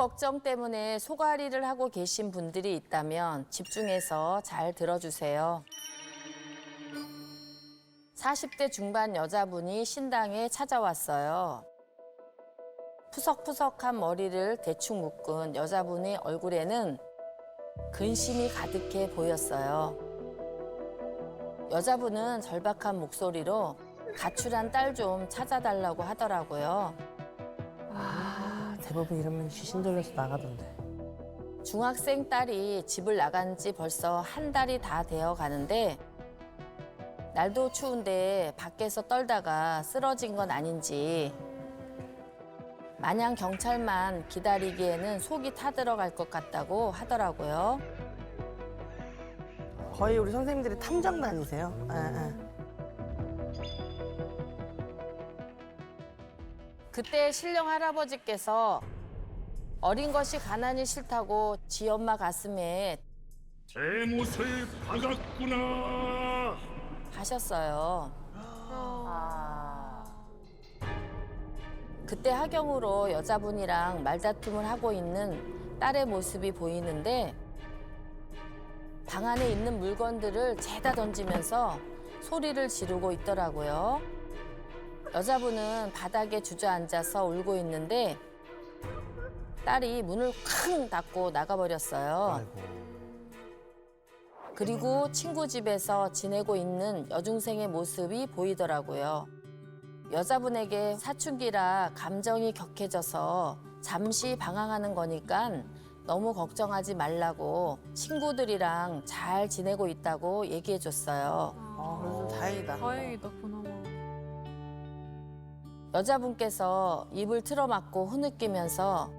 걱정 때문에 소가리를 하고 계신 분들이 있다면 집중해서 잘 들어주세요. 40대 중반 여자분이 신당에 찾아왔어요. 푸석푸석한 머리를 대충 묶은 여자분의 얼굴에는 근심이 가득해 보였어요. 여자분은 절박한 목소리로 가출한 딸 좀 찾아달라고 하더라고요. 아, 대부분 이러면 귀신 들려서 나가던데. 중학생 딸이 집을 나간 지 벌써 한 달이 다 되어 가는데 날도 추운데 밖에서 떨다가 쓰러진 건 아닌지 마냥 경찰만 기다리기에는 속이 타들어갈 것 같다고 하더라고요. 거의 우리 선생님들이 탐정단이세요. 예, 예. 그때 신령 할아버지께서 어린 것이 가난이 싫다고 지 엄마 가슴에 대못을 박았구나. 하셨어요. 그때 하경으로 여자분이랑 말다툼을 하고 있는 딸의 모습이 보이는데 방 안에 있는 물건들을 죄다 던지면서 소리를 지르고 있더라고요. 여자분은 바닥에 주저앉아서 울고 있는데 딸이 문을 쾅 닫고 나가버렸어요. 그리고 친구 집에서 지내고 있는 여중생의 모습이 보이더라고요. 여자분에게 사춘기라 감정이 격해져서 잠시 방황하는 거니까 너무 걱정하지 말라고 친구들이랑 잘 지내고 있다고 얘기해 줬어요. 아, 그래서 좀 다행이다. 다행이다 그나마. 여자분께서 입을 틀어막고 흐느끼면서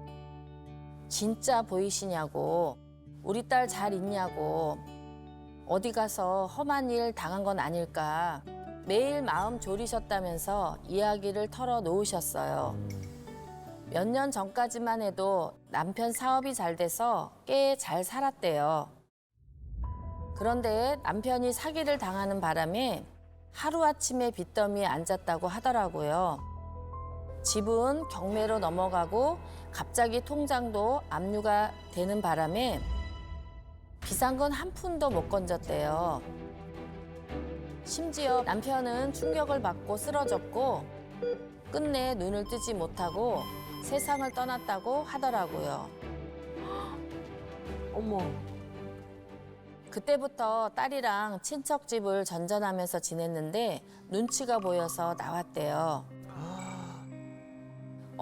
진짜 보이시냐고 우리 딸 잘 있냐고 어디 가서 험한 일 당한 건 아닐까 매일 마음 졸이셨다면서 이야기를 털어 놓으셨어요. 몇 년 전까지만 해도 남편 사업이 잘 돼서 꽤 잘 살았대요. 그런데 남편이 사기를 당하는 바람에 하루아침에 빚더미에 앉았다고 하더라고요. 집은 경매로 넘어가고 갑자기 통장도 압류가 되는 바람에 비싼 건 한 푼도 못 건졌대요. 심지어 남편은 충격을 받고 쓰러졌고 끝내 눈을 뜨지 못하고 세상을 떠났다고 하더라고요. 어머. 그때부터 딸이랑 친척 집을 전전하면서 지냈는데 눈치가 보여서 나왔대요.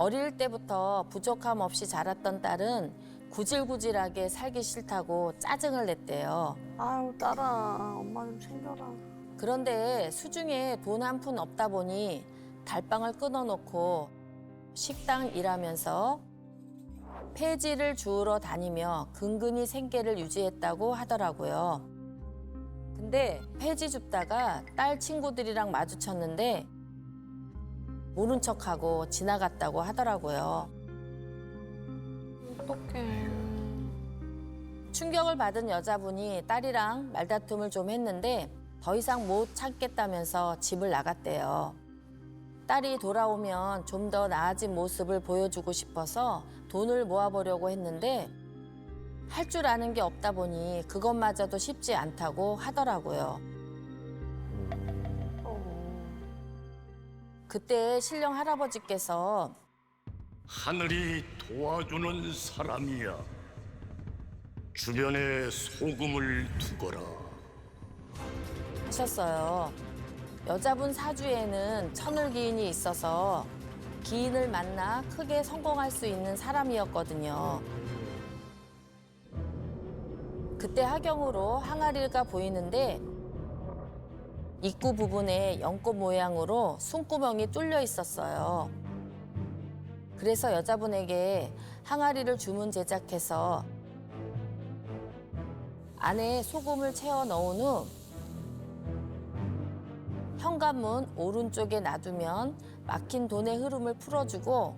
어릴 때부터 부족함 없이 자랐던 딸은 구질구질하게 살기 싫다고 짜증을 냈대요. 아유, 딸아. 엄마 좀 챙겨라. 그런데 수중에 돈 한 푼 없다 보니 달방을 끊어놓고 식당 일하면서 폐지를 주우러 다니며 근근히 생계를 유지했다고 하더라고요. 근데 폐지 줍다가 딸 친구들이랑 마주쳤는데 모른 척하고 지나갔다고 하더라고요. 어떡해. 충격을 받은 여자분이 딸이랑 말다툼을 좀 했는데 더 이상 못 참겠다면서 집을 나갔대요. 딸이 돌아오면 좀 더 나아진 모습을 보여주고 싶어서 돈을 모아보려고 했는데 할 줄 아는 게 없다 보니 그것마저도 쉽지 않다고 하더라고요. 그때 신령 할아버지께서 하늘이 도와주는 사람이야. 주변에 소금을 두거라. 하셨어요. 여자분 사주에는 천을 기인이 있어서 기인을 만나 크게 성공할 수 있는 사람이었거든요. 그때 하경으로 항아리가 보이는데 입구 부분에 연꽃 모양으로 숨구멍이 뚫려 있었어요. 그래서 여자분에게 항아리를 주문 제작해서 안에 소금을 채워 넣은 후 현관문 오른쪽에 놔두면 막힌 돈의 흐름을 풀어주고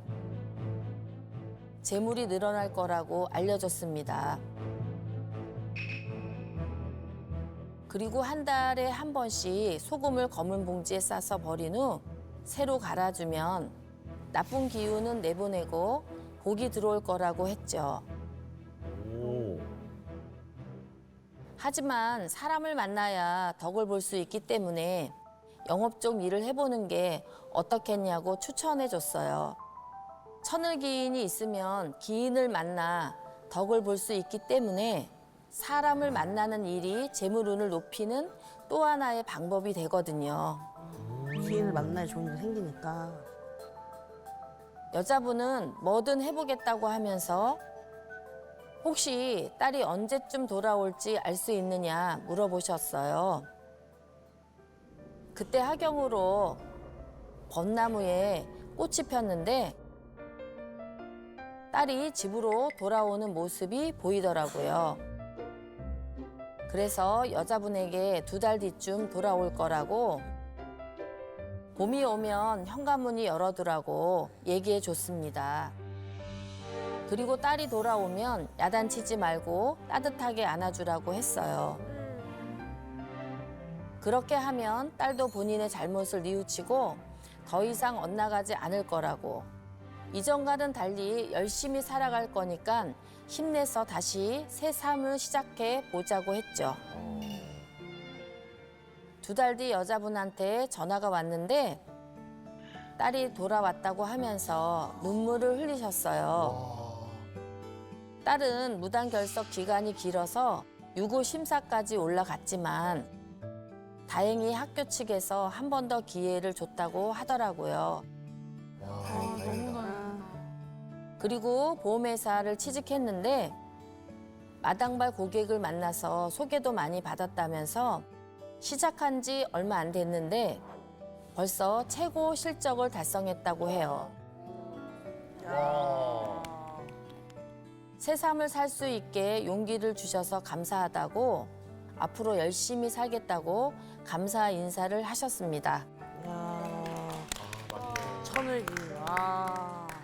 재물이 늘어날 거라고 알려줬습니다. 그리고 한 달에 한 번씩 소금을 검은 봉지에 싸서 버린 후 새로 갈아주면 나쁜 기운은 내보내고 복이 들어올 거라고 했죠. 오. 하지만 사람을 만나야 덕을 볼 수 있기 때문에 영업 쪽 일을 해보는 게 어떻겠냐고 추천해 줬어요. 천을 기인이 있으면 기인을 만나 덕을 볼 수 있기 때문에 사람을 만나는 일이 재물운을 높이는 또 하나의 방법이 되거든요. 기인을 만나야 좋은 일 생기니까. 여자분은 뭐든 해보겠다고 하면서 혹시 딸이 언제쯤 돌아올지 알 수 있느냐 물어보셨어요. 그때 하경으로 벚나무에 꽃이 폈는데 딸이 집으로 돌아오는 모습이 보이더라고요. 그래서 여자분에게 두 달 뒤쯤 돌아올 거라고 봄이 오면 현관문이 열어두라고 얘기해 줬습니다. 그리고 딸이 돌아오면 야단치지 말고 따뜻하게 안아주라고 했어요. 그렇게 하면 딸도 본인의 잘못을 뉘우치고 더 이상 엇나가지 않을 거라고. 이전과는 달리 열심히 살아갈 거니까 힘내서 다시 새 삶을 시작해 보자고 했죠. 두 달 뒤 여자분한테 전화가 왔는데 딸이 돌아왔다고 하면서 눈물을 흘리셨어요. 딸은 무단 결석 기간이 길어서 유고 심사까지 올라갔지만 다행히 학교 측에서 한 번 더 기회를 줬다고 하더라고요. 아, 다행이다. 그리고 보험회사를 취직했는데 마당발 고객을 만나서 소개도 많이 받았다면서 시작한 지 얼마 안 됐는데 벌써 최고 실적을 달성했다고 해요. 와. 새삼을 살 수 있게 용기를 주셔서 감사하다고 앞으로 열심히 살겠다고 감사 인사를 하셨습니다. 천을 기인. 아.